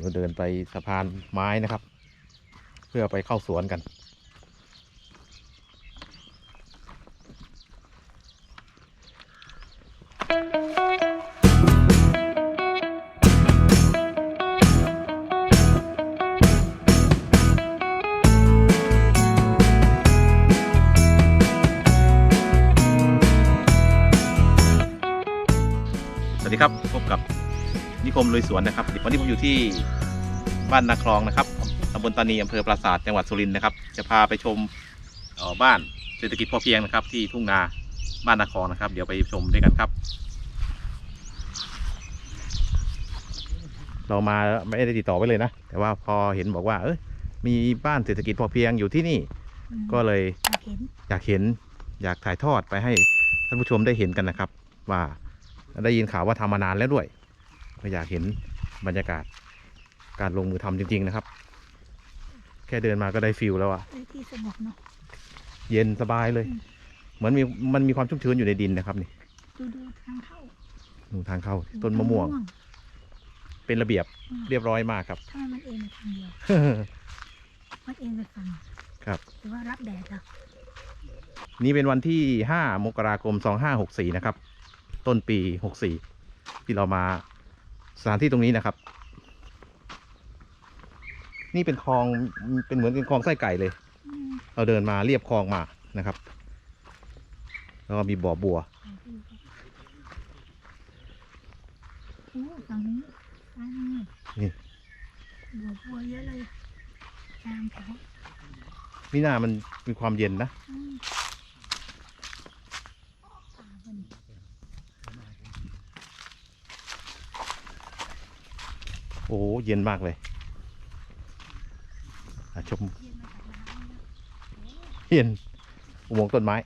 เราเดินไปสะพานไม้นะครับ เพื่อไปเข้าสวนกันสวัสดีครับ พบกับ นิคมลุยสวนนะครับ วันนี้ผมอยู่ที่บ้านนาคลองนะครับตำบลตานีอำเภอปราสาทจังหวัดสุรินทร์นะครับ จะพาไปชมเอ่อบ้านเศรษฐกิจพอเพียงนะครับ ที่ทุ่งนาบ้านนาคลองนะครับ เดี๋ยวไปชมด้วยกันครับ เรามาไม่ได้ติดต่อไว้เลยนะ แต่ว่าพอเห็นบอกว่า เอ้ยมีบ้านเศรษฐกิจพอเพียงอยู่ที่นี่อืมก็เลยอยากเห็นอยากเห็นอยากถ่ายทอดไปให้ท่านผู้ชมได้เห็นกันนะครับ ว่าได้ยินข่าวว่าทำมานานแล้วด้วย ก็อยากเห็นบรรยากาศการลงมือทำจริง ๆ นะครับ แค่เดินมาก็ได้ฟิลแล้วอะในที่สงบเนาะเย็นสบายเลยอืมเหมือนมีมันมีความชุ่มชื้นอยู่ในดินนะครับนี่ดูดูทางเข้าดูทางเข้า ต้นมะม่วง เป็นระเบียบอืมเรียบร้อยมากครับทำไมมันเอ็นไปทางเดียวมันเอ็นไปฝั่งครับหรือว่ารับแดดเหรอนี่เป็นวันที่5มกราคม2564นะครับ ต้นปี64ที่เรามา สถานที่ตรงนี้นะครับ นี่เป็นคลองเป็นเหมือนเป็นคลองไส้ไก่เลยอืมเราเดินมาเรียบคลองมานะครับ แล้วก็มีบ่อบัวไปดูกันโอ้ฝั่งนี้ซ้ายมือนี่บัวบัวเยอะเลยตามแถวมิน่ามันมีความเย็นนะ อืมป่าบน โอ้เย็นมากเลยชมเย็นมาจากน้ำนะเย็นอุโมงค์ต้นไม้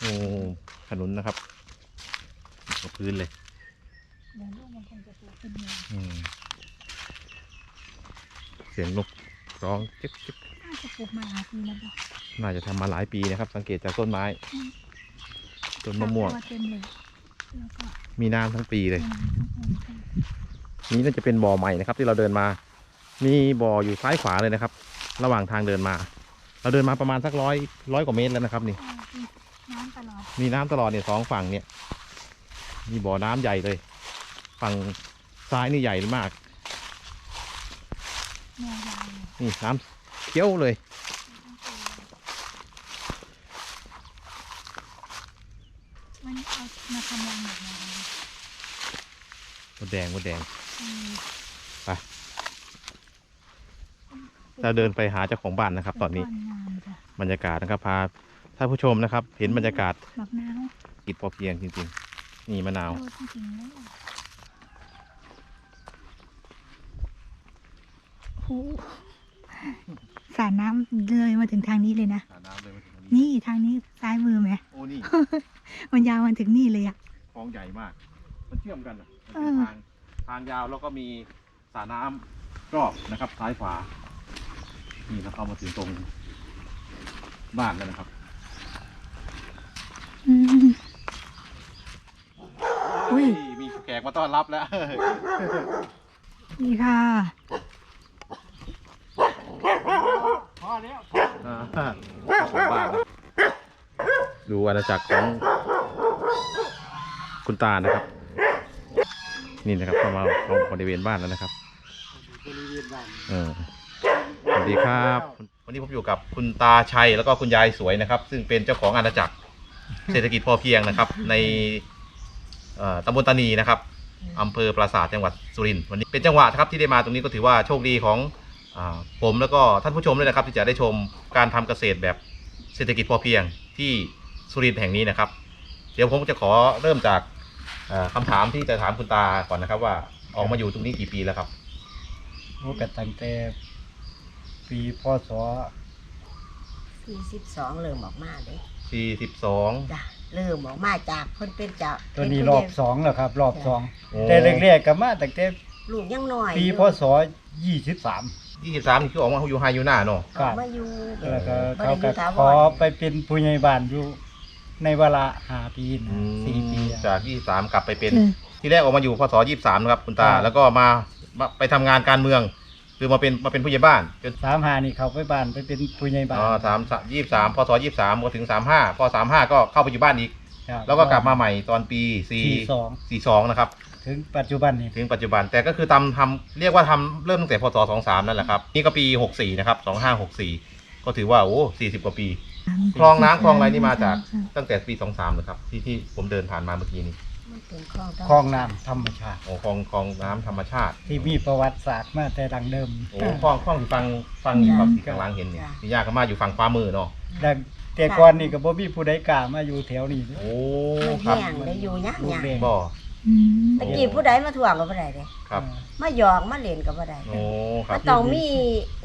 โอ้ถนนนะครับกับพื้นเลยเดี๋ยวลูกร้อืมเสียงนกร้องจิ๊กจิ๊กน่าจะปลูกมาหลายปีแล้วป่ะน่าจะทำมาหลายปีนะครับ สังเกตจากต้นไม้ ต้นมะม่วง เต็มเลยแล้วก็มีน้ำทั้งปีเลยมะนาวทั้งองค์ค่ะนี่น่าจะเป็นบ่อใหม่นะครับ ที่เราเดินมา มีบ่ออยู่ซ้ายขวาเลยนะครับ ระหว่างทางเดินมา เราเดินมาประมาณสักร้อยร้อยกว่าเมตรแล้วนะครับ นี่อ่ามีน้ำตลอดมีน้ำตลอดเนี่ยสองฝั่งเนี่ย มีบ่อน้ำใหญ่เลย ฝั่งซ้ายนี่ใหญ่มาก แนวยาวเลยนี่น้ำเขียวเลย มันเอามาทำรังแบบไหน ม ดแดงมดแดงอืมไปเราเดินไปหาเจ้าของบ้านนะครับ ตอนนี้ก้งามจ้ะบรรยากาศนะครับพาท่านผู้ชมนะครับ เห็นบรรยากาศบักนาวกิจพอเพียงจริงๆนี่มะนาวโลจริงๆเลยอะโอ้สาดน้ำเลยมาถึงทางนี้เลยนะน้ำเลยมาถึงตรงนี้นี่ทางนี้ซ้ายมือไหมโอ้นี่ มันยาวมาถึงนี่เลยอะคลองใหญ่มาก มันเชื่อมกันอะ มันเอเป็นอทางทางยาวแล้วก็มีสระน้ำรอบนะครับ ซ้ายขวา นี่เราเข้ามาถึงตรงบ้านแล้วนะครับ อืม อุ้ย มีแขกมาต้อนรับแล้ว นี่ค่ะ อ่าของบ้านนะดูอาณาจักรของคุณตานะครับ นี่นะครับเข้ามาเข้าบริเวณบ้านแล้วนะครับเออสวัสดีครับ วันนี้ผมอยู่กับคุณตาชัยแล้วก็คุณยายสวยนะครับ ซึ่งเป็นเจ้าของอาณาจักรเศรษฐกิจพอเพียงนะครับ ในเอ่อตำบลตานีนะครับอำเภอปราสาทจังหวัดสุรินทร์วันนี้เป็นจังหวะครับที่ได้มาตรงนี้ก็ถือว่าโชคดีของอ่าผมแล้วก็ท่านผู้ชมด้วยนะครับ ที่จะได้ชมการทำเกษตรแบบเศรษฐกิจพอเพียงที่สุรินทร์แห่งนี้นะครับ เดี๋ยวผมจะขอเริ่มจากเอ่อ คำถามที่จะถามคุณตาก่อนนะครับ ว่าออกมาอยู่ตรงนี้กี่ปีแล้วครับรู้กันตั้งแต่ปีพศสี่สิบสองเริ่มออกมาเลย42จ้ะเริ่มออกมาจากเพิ่นเป็นเจ้าตัวนี้เป็รผู้อบใหญ่สองแล้วครับ รอบสองโอ้แต่แรกๆก็มาตั้งแต่ลูกยังน้อยปีอยู่พศยี่สิบสาม23นี่คือออกมาอยู่ไฮอยู่หน้าเนาะออกมาอยู่แล้วก็บ่เขาได้อก็ยู่ถาวขอรไปเป็นผู้ใหญ่บ้านอยู่ ในเวลาห้าปีนะอืสี่ปีมอะจากยี่สามกลับไปเป็นคือที่แรกออกมาอยู่พศยี่สามนะครับคุณตาครับแล้วก็มามาไปทำงานการเมือง คือมาเป็นมาเป็นผู้ใหญ่บ้านจนสามหานี่เขาไปบ้านไปเป็นผู้ใหญ่บ้านอ๋อสามยี่สามพศยี่สามก็ถึงสามห้าพอสามห้าก็เข้าไปอยู่บ้านอีก ครับ แล้วก็กลับมาใหม่ตอนปีสี่สี่สองสี่สองนะครับ ถึงปัจจุบันนี่ถึงปัจจุบันแต่ก็คือทำทำเรียกว่าทำเริ่มตั้งแต่พศสองสามนั่นแหละครับ นี่ก็ปีหกสี่นะครับสองห้าหกสี่ก็ถือว่าโอ้สี่สิบกว่าปี คลองน้ำคลองอะไรนี่มาจากตั้งแต่ปีสองสามเลยครับ ที่ที่ผมเดินผ่านมาเมื่อกี้นี้มันเป็นคลองคลองน้ำธรรมชาติ โอ้คลองคลองน้ำธรรมชาติที่มีประวัติศาสตร์มาแต่ดังเดิมโอ้คลองคลองที่ฟังฟังอยู่ครับที่ข้างหล่างเห็นเนี่ยที่ยากก็มาอยู่ฝั่งขวามือเนาะดังแต่ก่อนนี่ก็บ่มีผู้ใดกล้ามาอยู่แถวนี้โอ้มันครับแห้งได้อยู่ยากยากบ่อืม ตะกี้ผู้ใดมาถ่วงก็บ่ได้เด้ครับ มาหยอกมาเล่นก็บ่ได้โอ้ครัมับนต้องมี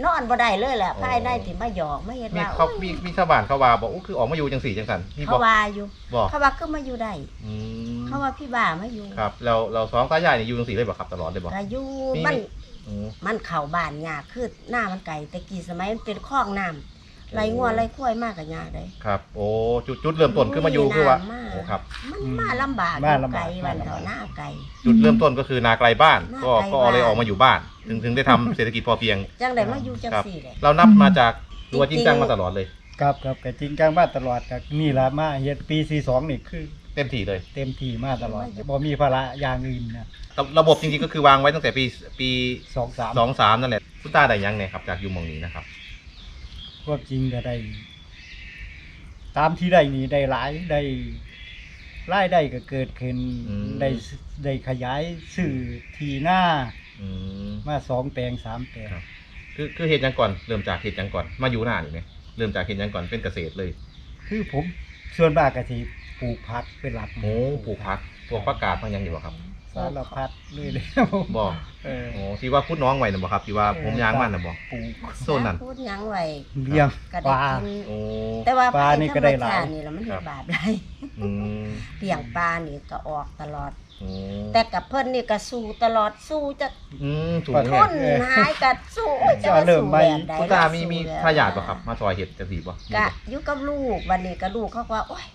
นอนบ่ได้เลยแหละโอ้ภายในที่มาหยอกมาเฮ็ดมีว่าเขามีมีชาวบ้านเขาว่าบอกโอ้คือออกมาอยู่จังสี่จังสันมีบเขาอกว่าอยู่บอกเขาว่าก็มาอยู่ได้อืมเขาว่าพี่บ้ามาอยู่ครับเราเราสองตายายนี่อยู่จังสี่เลยบอกครับตลอดเลยบอก ก็อยู่มี มันโอ้มันเข้าบ้านยากคือหน้ามันไกลแต่กี้สมัยมันเป็นคลองน้ำ ไหลงัวไหลควายมากก็ยากได้ครับ โอ้จุดจุดเริ่มต้นคือมาอยู่คือว่าน้ำมากโอ้ครับ มันมาลำบากมาลำบาก ไกลวันมาลำบากเถาหน้าไกล จุดเริ่มต้นก็คือนาไกลบ้าน นาก็ไกลก็บ้านเลยออกมาอยู่บ้าน ถึงถึงได้ทำเศรษฐกิจพอเพียง จังได้มาอยู่จังครับ สี่เลยเรานับมาจากตัวจริงจังมาตลอดเลย ครับครับก็จริงจังมาตลอดก็นี่ล่ะมาเฮ็ดปี42นี่คือ เต็มที่เลย เต็มที่มาตลอดบ่มีภาระอย่างอื่นนะระระบบจริงๆก็คือวางไว้ตั้งแต่ปีปีสองสาม สองสามนั่นแหละคุณตาได้ยังเนี่ยครับจากอยู่หมองนี้นะครับ ควบจริงก็ได้ ตามที่ได้นี่ได้หลายได้รายได้ก็เกิดขึ้นอืม ได้ได้ขยายสื่อทีหน้าอืม มาสองแปลงสามแปลงครับ คือคือเหตุยังก่อนเริ่มจากเหตุยังก่อนมาอยู่หน้านี่ไหมเริ่มจากเหตุยังก่อนเป็นเกษตรเลย คือผมส่วนมากก็สิ ปลูกผักเป็นหลักโอ้ปลูกพักพวกผักกาดพักหยังอยู่บ่ครับสารพัดเลยเลยผมบ่เออโอ้ที่ว่าคุดน้องไว้น่ะบ่ครับที่ว่าผมยางมันน่ะบ่ปลูกโซนนั้นพูดหยังไว้เลี้ยงก็ปได้ลากินโอ้ แต่ว่าปลานี่ก็ได้หลาย ธรรมชตินี่แล้วมันเฮ็ดบาปได้อืมเลี้ยงปลานี่ก็ออกตลอด โอ้แต่กับเพิ่นนี่ก็สู้ตลอดสู้จะอืมถูกปลาทแน่นหายกัสู้โอ้ยจะจะเริ่มสู้ไม่แบบใดคุณตามีมีสู้แบบทายาทป่ะครับ มาซอยเห็ดจะสีป่ะกะอยู่กับลูกวันนี้ก็ลูกเขาก็ว่าโอ้ย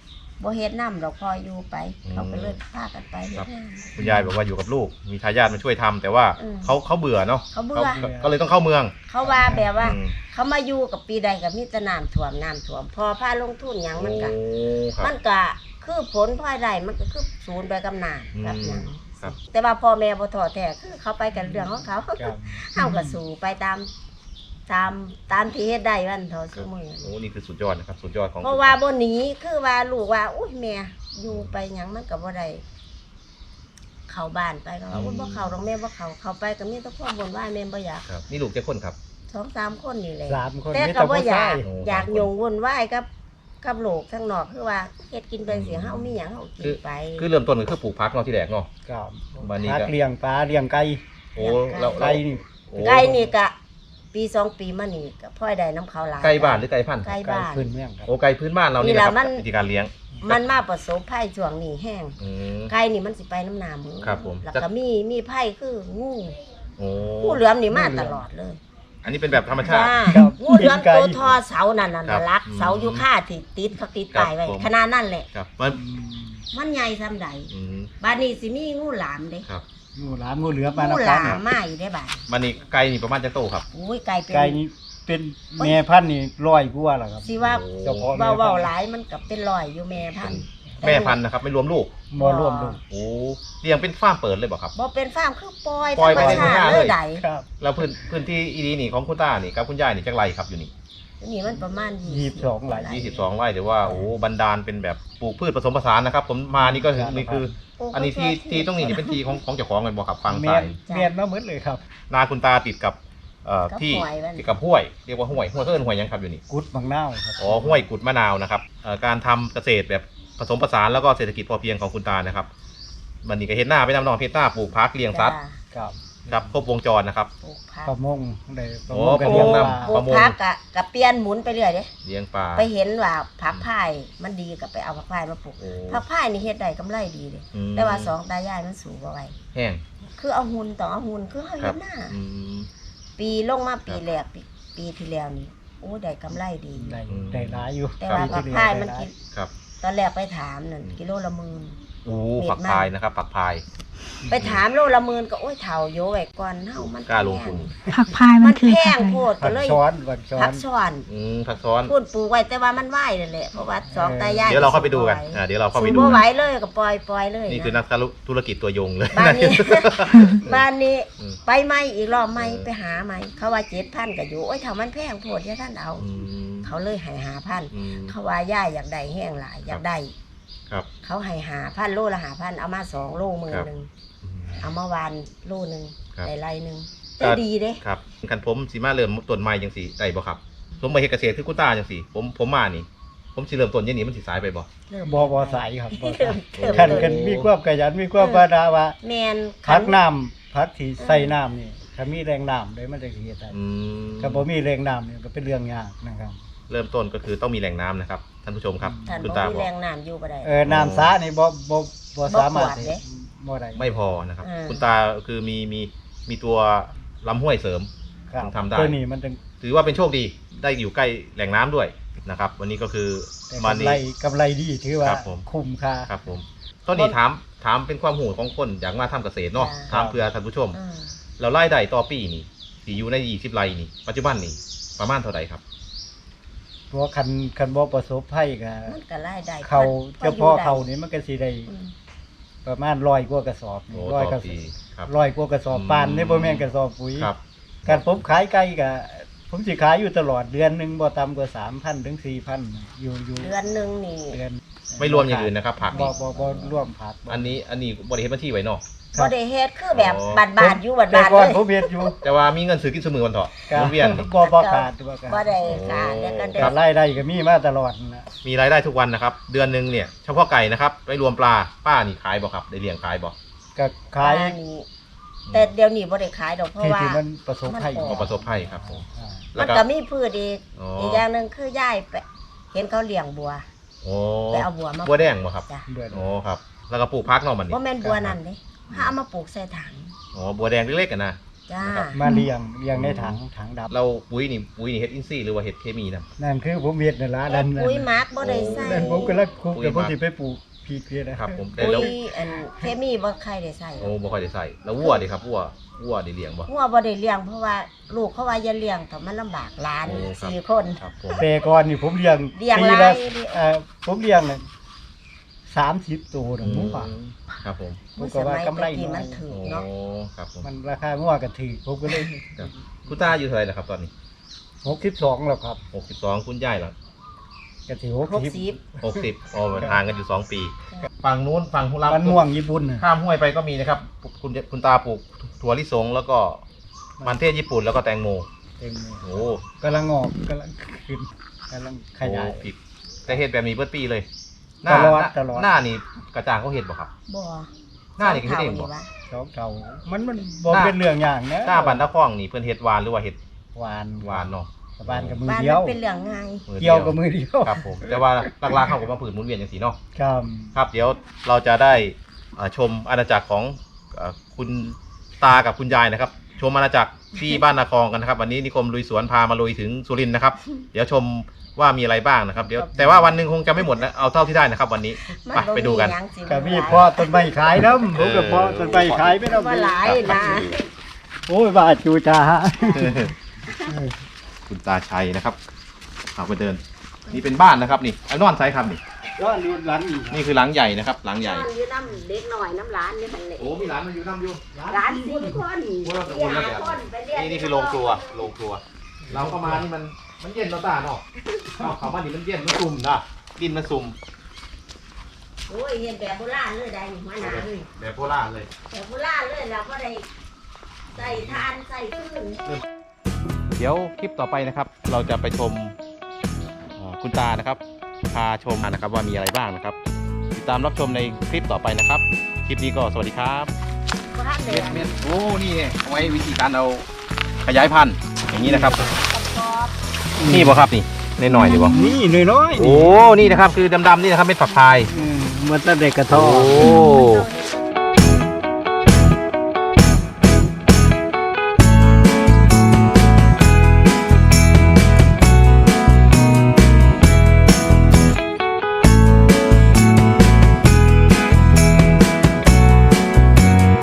บ่เฮ็ดน้ำดอกพออยู่ไป เขาก็เลยพากันไปเฮ็ดงานคุณยายบอกว่าอยู่กับลูก มีทายาทมาช่วยทำแต่ว่าอืมเขาเขาเบื่อเนาะเขาเบื่อก็ก็เลยต้องเข้าเมืองเขาว่าแบบว่า อืมเขามาอยู่กับปีใดกับมีแต่น้ำท่วมน้ำท่วม พอพาลงทุนหยังมันก็โอ้ครับ มันก็คือผลพลอยได้มันก็คือศูนย์ไปกับน้ำกับหยังครับ แต่ว่าพ่อแม่บ่ท้อแท้คือเขาไปกันเรื่องของเขาครับ เฮาก็สู้ไปตาม ตามตามที่เฮ็ดได้วันเท่าซุมื้อโอ้นี่คือสุดยอดนะครับสุดยอดของเพราะว่าบ่หนีคือว่าลูกว่าอุ้ยแม่อยู่ไปหยังมันก็บ่ได้เข้าบ้านไปก็ว่าอุ้ยบ่เข้าดอกแม่บ่เข้าเข้าไปก็มีแต่ความบ่นว่าแม่บ่อยากครับนี่ลูกเจ้าคนครับสองสามคนนี่แหละสามคนแต่มีก็แต่บ่ผู้อยาชากยโอ้อยากสามคนยงวุ่นวายกับกับโลกข้างนอกคือว่าเฮ็ดกินไปเสียเฮามีหยังเฮากินไป คือเริ่มต้นก็คือปลูกพักเนาะที่แรกเนาะครับวันนี้ก็หักเลี้ยงปลาเลี้ยงไก่โอ้แล้วไก่แล้วนี่โอ้ไก่นี่ก็ ปีสองปีมานี่ก็พ่อยได้น้ำเขาหลาย ไก่บ้านหรือไก่พันธุ์ไก่ไก่บ้าน พื้นเมืองครับโอ้ไก่พื้นบ้านเรานี่นี่นะแหคละรับมัน วิธีการเลี้ยงมันมาประสบภัยช่วงนี้แห้งอืม ไก่นี่มันสิไปน้ำหนามือครับผม แล้วก็มีมีภัยคืองูโอ้งูเหลือมนี่มาตลอดเลยอันนี้เป็นแบบธรรมชาติ จ้าครับงูเหลือมกินไก่ตัวทอเสานั่นน่ะครับลักอืมเสาอยู่ค่าที่ติดเขาติดป้ายไว้ครับผม ขนาดนั่นแหละ ครับมันมันใหญ่ซำใดอืมบ้านนี้สิมีงูหลามเด้ ครับ งูหลามงูเหลือมมางูน้ำหกัลานมมาอยู่ได้บ้านมันนี่ไก่นี่ประมาณจะโตครับ อุ้ยไก่เป็นไก่นี่เป็นแม่พันธุ์นี่ร้อยกว่าแล้วครับ สิว่าโอ้เจ้าของเบาเบาๆหลายมันกับเป็นรอยอยู่แม่พันธุ์แม่พันธุ์นะครับ ไม่รวมลูก บ่ร่วมลูกโอ้เลี้ยงเป็นฟาร์มเปิดเลยบ่ครับ บ่เป็นฟาร์มคือปล่อยปล่อยไปธรรมชาติในทุ่งนาเลเลยยไดครับ แล้วพื้นพื้นที่อีนี้นี่ของคุณตานี่กับคุณยายนี่จักไรครับอยู่นี่ นี่มันประมาณยี่สิบสองไร่ ยี่สิบสองไร่หรือว่าโอ้บันดาลเป็นแบบปลูกพืชผสมผสานนะครับ ผมมานี่ก็ครับนี่คืออันนี้ที่ที่ตรงนี้นี่เป็นที่ของของเจ้าของเลยบ่ครับฟังแม่ซ้านยแม่นมาหมดเลยครับ นาคุณตาติดกับเอ่อที่ติดกับห้วยเรียกว่าห้วยห้วยเพิ่นห้วยหยังครับอยู่นี่ กุดบางนาวครับ อ๋อห้วยกุดมะนาวนะครับเอ่อการทำเกษตรแบบผสมผสานแล้วก็เศรษฐกิจพอเพียงของคุณตานะครับมันนี่ก็เฮ็ดหน้าไปนำนองเฮ็ดหน้าปลูกพักเลี้ยงสัตว์จ้ะครับ ครับครบวงจรนะครับ ปลูกผักประมงได้ประโอ้มงประก็มเลี้ยงงนำปลาปลูกผักกะกะเปลี่ยนหมุนไปเรื่อยเด้เลี้ยงปลา ไปเห็นว่าผักพายมันดีก็ไปเอาผักพายมาปลูกโอ้ ผักพายนี่เฮ็ดได้กำไรดีเด้อืมแต่ว่าสองตายายมันสูงบ่ไหวแห้งคือเอาหุ่นต้องเอาหุ่นคือเฮาครัเฮ็บดหน้า อืม ปีลงมาปีครับแรกปีปีที่แล้วนี่โอ้ได้กำไรดี ได้อืมได้หลายอยู่แต่ว่าปีผักที่พายแล้วมันได้หลกินครับตตอนแรกไปถามนั่นกิโลละหมื่นโอ้เม็ดมันผักพายนะครับผักพายไปถามโลละหมื่นก็โอ้ยเฒ่าโยไว้ก่อนเฮามันกล้าลงทุนผักพายมัมันนคือแพผังกอะไรโพดผัก็กเลยช้อนผักช้อพันกซ้อนอืมผักซ้อน พูดปลูกไว้แต่ว่ามันไหวนั่นแหละเพราะว่าสองตายายเดี๋ยวเราเข้าไปดูกันอ่าเดี๋ยวเราเข้าไปสูดูบ่ไหวกันเลยก็ปล่อยปล่อยเลยนี่คือนะนักธุรกิจตัวยงเลย บ้านนี้ บ้านนี้อืมไปไหมอีกรอบไหมเออไปหาไหมเขาว่าเจ็ดพันก็อยู่โอ้ยถ้ามันแพงโพดเนี่ยท่านเอา อืมเขาเลยให้หาพัน อืม เขาว่าย่าอยากได้แห้งหลายอยากได้ ครับ เขาให้หาพันโลละหาพันเอามาสองโลมือครับ หนึ่งอืมเอามาวานโลหนึ่งครับ ได้ไรหนึ่งครัแต่บดีเด้ ครับคันผมสิมาเริ่มต้นใหม่จังสี่ได้บ่ครับผมมาเฮ็ดเกษตรคือคุณตาจังสี่ ผมผมมานี่ ผมสิเริ่มต้นอยังนี้มันสิสายไปบ่เริ่มบ่บ่ใสครับบ่ใสเริ่มเริ่มคันต้นกันมีความขยันมีความบาดาว่าแมนพักน้ำพักที่ใส่น้ำนี่ถ้ามีแรงน้ำเลยมันจะเฮ็ดได้อืม ถ้าบ่มีแรงน้ำนี่ก็เป็นเรื่องยากนะครับ เริ่มต้นก็คือต้องมีแหล่งน้ำนะครับ ท่านผู้ชมครับ ท่านคุณบ่ตามีบอแรกงน้ำอยู่บ่ได้ เออน้ำสานี่บ่บ่บ่สามารถบ่ขวดเด้ บ่ได้ ไม่พอนะครับอืมคุณตาคือมีมีมีตัวลำห้วยเสริม ครับทำได้ ตัวนี้มันจึงถือว่าเป็นโชคดีได้อยู่ใกล้แหล่งน้ำด้วยนะครับ วันนี้ก็คือแต่มันกำนี่ไรกำไรดีถือว่าครับผม คุ้มค่า ครับผมตอนนี้ถามถามเป็นความหูของคนอยากมาทำเกษตรเนาะอ่าถามเพื่อท่านผู้ชม อืมเราไล่ได้ต่อปีนี่ที่อยู่ในยี่สิบไร่นี่ปัจจุบันนี่ประมาณเท่าไหร่ครับ เพราะว่าคันคันบ่ประสบภัยก็มันก็รายได้เขาพอเฉพาะอยู่ได้เขานี่มันก็สิได้อืมประมาณร้อยกว่ากระสอบโอ้ร้อยต่กอระสปีอบครับร้อยกว่ากระสอบอืมปานนี่บ่แม่นกระสอบปุ๋ยครับ การผมขายไก่ก็ผมสิขายอยู่ตลอดเดือนหนึงบ่ต่ำกว่า3,000ถึง4,000อยู่อยู่เดือนหนึงนี่เดือนไม่รวมอย่างอื่นนะครับผักบ่นี่บ่บ่รวมผักบ่อันนี้อันนี้บริเวณบัญชีไว้เนาะ ครับ บ่ได้เฮ็ดคือแบบอ๋อบาดๆอยู่บาแต่ดๆก่อเลนยผมเฮ็ดอยู่แต่ว่ามีเงินซื้อกินซื้อมือวันเถอะหมุนเวียนนี่บ่บ่ขาดบ่ขาดบ่ได้ค่ะแล้วก็คเดืรัอบนรายได้ก็มีมาตลอดนะมีรายได้ทุกวันนะครับ เดือนหนึ่งเนี่ยเฉพาะไก่นะครับไม่รวมปลาป้านี่ขายบ่ครับได้เลี้ยงขายบ่ก็ขายอันนี้แต่เดี๋ยวนี้บ่ได้ขายดอกเพราะที่ว่า ที่มันประสบภัยมันอก็ประสบภัยครับผม อ่าแล้มัวนก็ก็มีพืชอีกอ๋ออีกอย่างหนึงคือย่ายไปเห็นเขาเลี้ยงบัว โอ้ไปเอาบัวมา บัวแดงบ่ครับจ้ะเดือน โอ้ครับ แล้วก็ปลูกพักเนาะมันนี่บ่แม่นบัวนั่นเด้ ถ้าเอามาปลูกใส่ถัง อ๋อบัวแดงเล็กๆกันนะ จ้าครับ มาเลี้ยงเลี้ยงในถังถังดำเราปุ๋ยนี่ปุ๋ยนี่เฮ็ดอินทรีย์หรือว่าเฮ็ดเคมีนะ นั่นคือผมเฮ็ดนั่นล่ะนั่นนั่นปุ๋ยหมักบ่ได้ใส่ นั่นผมก็ลักคุกปุ๋ยเดี๋ยวผมหมักสิไปปลูกพริกเนี่ยนะครับ ผมแต่ปุ๋ยแล้วอันเคมีบ่ใครได้ใส่โอ้บ่ค่อยได้ใส่แล้ววัวดิครับวัววัวได้เลี้ยงบ่ หัวบ่ได้เลี้ยงเพราะว่าลูกเขาว่าอย่าเลี้ยงแต่มันลำบากหลานโอ้ครับ สี่คน ครับผมแต่ก่อนนี่ผมเลี้ยงเลี้ยงปีหลาละยเลี้ยงเอ่อผมเลี้ยงน่ะ 30ตัวอืนะหมูมป่าครับผมผมก็ว่ากำไรสมัยตะกี้น้มัอยนถือโอ้เนาะครับผมมันราคางัวก็ถือผมก็เลยครับคุณตาอยู่เท่าไหร่ล่ะครับตอนนี้62แล้วครับ62คุณยายล่ะก็ถือหก60สิบ60อ๋อห่างกันอยู่สองปี ฝั่งนู้นฝั่งหุลำมันม่วงญี่ปุ่นน่ะข้ามห้วยไปก็มีนะครับ คุณคุณตาปลูกถั่วลิสงแล้วก็มันเทศญี่ปุ่นแล้วก็แตงโมเต็มเลยโอ้กำลังงอกกำลังขึ้นกำลังขยายโอ้ผิดแต่เห็ดแบบนี้เบิดปีเลย หตน้าลอดหน้าตลอด หน้านี่กระจ่างเขาเห็ดบ่ครับ บ่หน้านี่ก็เฮ็ดเองบ่วะสองเท่ามันมันบ่หน้า เป็นเรื่องอย่างนะหน้าบันตะข้องนี่เพิ่นเห็ดหวานหรือว่าเห็ดหวานหวานเนาะหวานกับมือบ้านเดียมัวนเป็นเรื่องง่ายมือเกี่ยวกับมือเดียวครับผมแต่ว่าหลักๆเขาก็มาผืนหมุนเวียนอย่างสีเนาะ ครับครับเดี๋ยวเราจะได้เอ่อชมอาณาจักรของเอ่อคุณตากับคุณยายนะครับ ชมอาณาจักร ที่บ้านนาคองกันนะครับ วันนี้นิคมลุยสวนพามาลุยถึงสุรินทร์นะครับ เดี๋ยวชมว่ามีอะไรบ้างนะครับ เดี๋ยวแต่ว่าวันหนึ่งคงจะไม่หมดนะเอาเท่าที่ได้นะครับ วันนี้มัไปบ่ไปดูกันหยังสิกับมีพ่อต้นไม้ขายน้ำผมกับพ่อต้นไม้ขายไม่ต้องว่าหลายนะโอ้ยบาจูจาคุณตาชัยนะครับเอาไปเดิน นี่เป็นบ้านนะครับนี่ไอ้นอนไซส์ครับนี่ย้อนดูหลังอีกนี่คือหลังใหญ่นะครับ หลังใหญ่บ้านอยู่น้ำเด็กหน่อยน้ำร้านนี่มันเลยโอ้มีหลานมาอยู่น้ำอยู่ร้านสี่คนโอ้เราจะสี่วนแล้วห้าแบบคนไปเรียน นี่นี่คือโรงครัวโรงครัว เราเข้ามานี่มันมันเย็นเราะตาเนาะเอาเข้ามานี่มันเย็นมันซุ่มนะดินมันซุ่มโอ้ยเห็นแบบโบราณเลยได้นี่มาหนาเลยแบบโบราณเลยแบบโบราณเลยเราก็ได้ใส่ทานใส่พื้นเดี๋ยวคลิปต่อไปนะครับ เราจะไปชมเอ่อคุณตานะครับพาชมนะครับว่ามีอะไรบ้างนะครับ ติดตามรับชมในคลิปต่อไปนะครับ คลิปนี้ก็สวัสดีครับบ้านเลเม็ยดเม็ดโอ้นี่ไงเอาไว้วิธีการเอา ขยายพันธุ์อย่างนี้นะครับกรอบนี่บ่ครับนี่ในหน่อยดีบ่นี่น้อยๆโอ้นี่นะครับคือดำๆนี่นะครับเป็นฝักพายอืมมันตั้งแต่กระทอโอ้ๆ